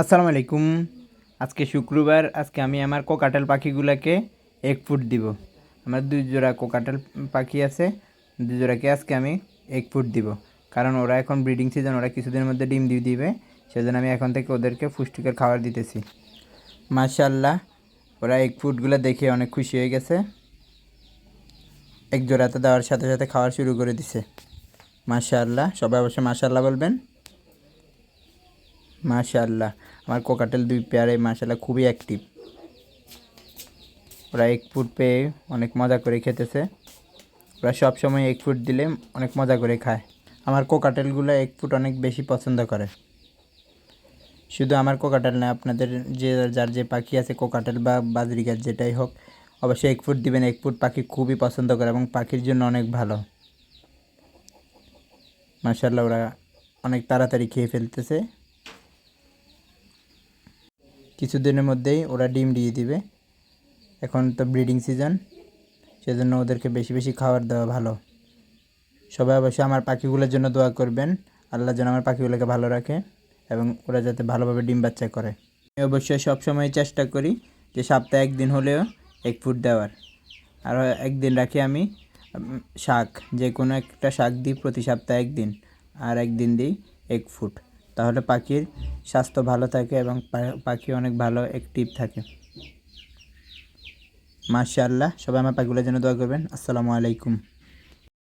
আসসালামু আলাইকুম। আজকে শুক্রবার, আজকে আমি আমার কোকাটেল পাখিগুলোকে এক ফুট দিব। আমার দুই জোড়া কোকাটেল পাখি আছে, দুই জোড়াকে আজকে আমি এক ফুট দিব। কারণ ওরা এখন ব্রিডিং সিজন ওরা কিছুদিনের মধ্যে ডিম দিয়ে দিবে, সেজন্য আমি এখন থেকে ওদেরকে পুষ্টিকর খাবার দিতেছি। মাশাল্লাহ ওরা এক ফুটগুলো দেখে অনেক খুশি হয়ে গেছে। এক জোড়াতে দেওয়ার সাথে সাথে খাওয়া শুরু করে দিছে। মাশাল্লাহ সবাই অবশ্যই মাশাল্লাহ বলবেন। মাশাআল্লাহ। আমার কোকাটেল দুই পেয়ারে মাশাআল্লাহ খুবই অ্যাক্টিভ ওরা এক ফুট পেয়ে অনেক মজা করে খেতেছে। ওরা সব সময় এক ফুট দিলে অনেক মজা করে খায়। আমার কোকাটেলগুলো এক ফুট অনেক বেশি পছন্দ করে। শুধু আমার কোকাটেল না, আপনাদের যে যার যে পাখি আছে, কোকাটেল বা বাজরিগাছ যেটাই হোক, অবশ্যই এক ফুট দিবেন। এক ফুট পাখি খুবই পছন্দ করে এবং পাখির জন্য অনেক ভালো। মার্শাল্লাহ ওরা অনেক তাড়াতাড়ি খেয়ে ফেলতেছে। কিছুদিনের মধ্যেই ওরা ডিম দিয়ে দিবে। এখন তো ব্রিডিং সিজন সেজন্য ওদেরকে বেশি বেশি খাবার দেওয়া ভালো। সবাই অবশ্যই আমার পাখিগুলোর জন্য দোয়া করবেন। আল্লাহ যেন আমার পাখিগুলোকে ভালো রাখে এবং ওরা যাতে ভালোভাবে ডিম বাচ্চা করে। আমি অবশ্যই সবসময় চেষ্টা করি যে সপ্তাহে একদিন হলেও এক ফুট দেওয়ার। আর একদিন রাখি আমি শাক যে কোনো একটা শাক দিই প্রতি সপ্তাহে একদিন, আর একদিন দিই এক ফুট। তাহলে পাখির স্বাস্থ্য ভালো থাকে এবং পাখি অনেক ভালো অ্যাক্টিভ থাকে। মাশাআল্লাহ, সবাই আমার পাখিগুলোর জন্য দোয়া করবেন। আসসালামু আলাইকুম।